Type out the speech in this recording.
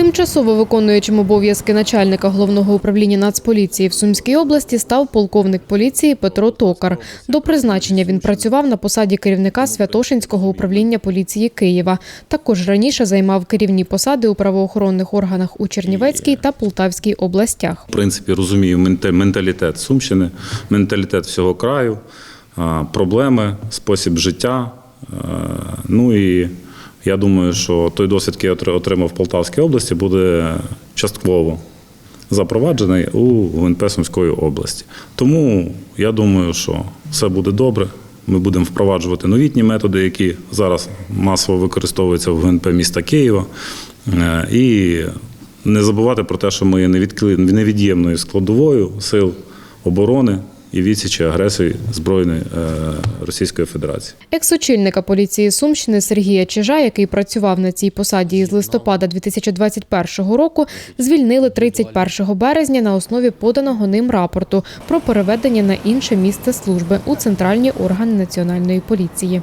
Тимчасово виконуючим обов'язки начальника головного управління Нацполіції в Сумській області став полковник поліції Петро Токар. До призначення він працював на посаді керівника Святошинського управління поліції Києва. Також раніше займав керівні посади у правоохоронних органах у Чернівецькій та Полтавській областях. В принципі, розумію менталітет Сумщини, менталітет всього краю, проблеми, спосіб життя. Ну і я думаю, що той досвід, який я отримав в Полтавській області, буде частково запроваджений у ГУНП Сумської області. Тому я думаю, що все буде добре. Ми будемо впроваджувати новітні методи, які зараз масово використовуються в ГНП міста Києва. Е, І не забувати про те, що ми є невід'ємною складовою сил оборони і відсічі агресії Збройної е, Російської Федерації. Екс-очільника поліції Сумщини Сергія Чижа, який працював на цій посаді із листопада 2021 року, звільнили 31 березня на основі поданого ним рапорту про переведення на інше місце служби у центральні органи національної поліції.